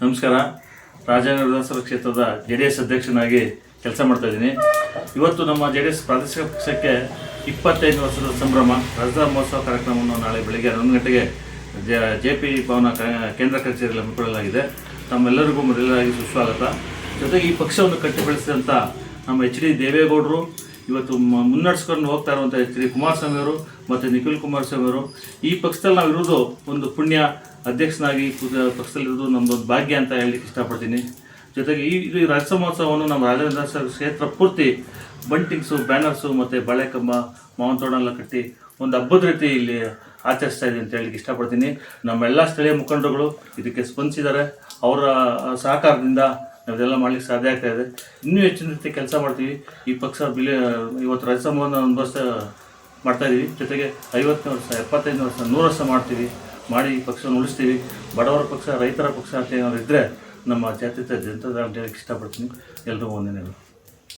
ನಮಸ್ಕಾರ. ವಿಧಾನಸಭಾ ಕ್ಷೇತ್ರದ ಜೆ ಡಿ ಎಸ್ ಅಧ್ಯಕ್ಷನಾಗಿ ಕೆಲಸ ಮಾಡ್ತಾ ಇದ್ದೀನಿ. ಇವತ್ತು ನಮ್ಮ ಜೆ ಡಿ ಎಸ್ ಪ್ರಾದೇಶಿಕ ಪಕ್ಷಕ್ಕೆ ಇಪ್ಪತ್ತೈದು ವರ್ಷದ ಸಂಭ್ರಮ, ರಜಾ ಮಹೋತ್ಸವ ಕಾರ್ಯಕ್ರಮವನ್ನು ನಾಳೆ ಬೆಳಗ್ಗೆ ಹನ್ನೊಂದು ಗಂಟೆಗೆ ಜೆ ಪಿ ಭವನ ಕೇಂದ್ರ ಕಚೇರಿಯಲ್ಲಿ ಹಮ್ಮಿಕೊಳ್ಳಲಾಗಿದೆ. ತಮ್ಮೆಲ್ಲರಿಗೂ ಮೊದಲಾಗಿ ಸುಸ್ವಾಗತ. ಜೊತೆಗೆ ಈ ಪಕ್ಷವನ್ನು ಕಟ್ಟಿಬೆಳೆಸಿದಂಥ ನಮ್ಮ ಎಚ್ ಡಿ ದೇವೇಗೌಡರು ಇವತ್ತು ಮುನ್ನಡೆಸ್ಕೊಂಡು ಹೋಗ್ತಾ ಇರುವಂಥ ಶ್ರೀ ಡಿ ಕುಮಾರಸ್ವಾಮಿ ಅವರು ಮತ್ತು ನಿಖಿಲ್ ಕುಮಾರಸ್ವಾಮಿ ಅವರು, ಈ ಪಕ್ಷದಲ್ಲಿ ನಾವು ಇರೋದು ಒಂದು ಪುಣ್ಯ ಅಧ್ಯಕ್ಷನಾಗಿ ಪಕ್ಷದಲ್ಲಿರೋದು ನಮ್ಮದೊಂದು ಭಾಗ್ಯ ಅಂತ ಹೇಳಲಿಕ್ಕೆ ಇಷ್ಟಪಡ್ತೀನಿ. ಜೊತೆಗೆ ಈ ಇದು ರಾಜ್ಯ ಮಹೋತ್ಸವವನ್ನು ನಮ್ಮ ರಾಜೇಂದ್ರ ಸರ್ ಕ್ಷೇತ್ರ ಪೂರ್ತಿ ಬಂಟಿಂಗ್ಸು, ಬ್ಯಾನರ್ಸು ಮತ್ತು ಬಾಳೆಕಂಬ, ಮಾವನ ತೋರಣ ಎಲ್ಲ ಕಟ್ಟಿ ಒಂದು ಹಬ್ಬದ ರೀತಿ ಇಲ್ಲಿ ಆಚರಿಸ್ತಾ ಇದೆ ಅಂತ ಹೇಳಲಿಕ್ಕೆ ಇಷ್ಟಪಡ್ತೀನಿ. ನಮ್ಮೆಲ್ಲ ಸ್ಥಳೀಯ ಮುಖಂಡರುಗಳು ಇದಕ್ಕೆ ಸ್ಪಂದಿಸಿದ್ದಾರೆ. ಅವರ ಸಹಕಾರದಿಂದ ನಾವೆಲ್ಲ ಮಾಡ್ಲಿಕ್ಕೆ ಸಾಧ್ಯ ಆಗ್ತಾ ಇದೆ. ಇನ್ನೂ ಹೆಚ್ಚಿನ ರೀತಿ ಕೆಲಸ ಮಾಡ್ತೀವಿ. ಈ ಪಕ್ಷ ಬಿಲಿ, ಇವತ್ತು ರಾಜ್ಯ ಸಂಭವನ ಒಂದು ವರ್ಷ ಮಾಡ್ತಾ ಇದ್ದೀವಿ ಜೊತೆಗೆ ಐವತ್ತನೇ ವರ್ಷ ಎಪ್ಪತ್ತೈದನೇ ವರ್ಷ, ನೂರು ವರ್ಷ ಮಾಡ್ತೀವಿ. ಮಾಡಿ ಈ ಪಕ್ಷವನ್ನು ಉಳಿಸ್ತೀವಿ. ಬಡವರ ಪಕ್ಷ, ರೈತರ ಪಕ್ಷ ಅಂತ ಏನಾದ್ರು ಇದ್ದರೆ ನಮ್ಮ ಜಾತ್ಯತೀತ ಜನತಾ ಅಂತ ಇಷ್ಟಪಡ್ತೀನಿ. ಎಲ್ಲರೂ ವಂದನೆಗಳು.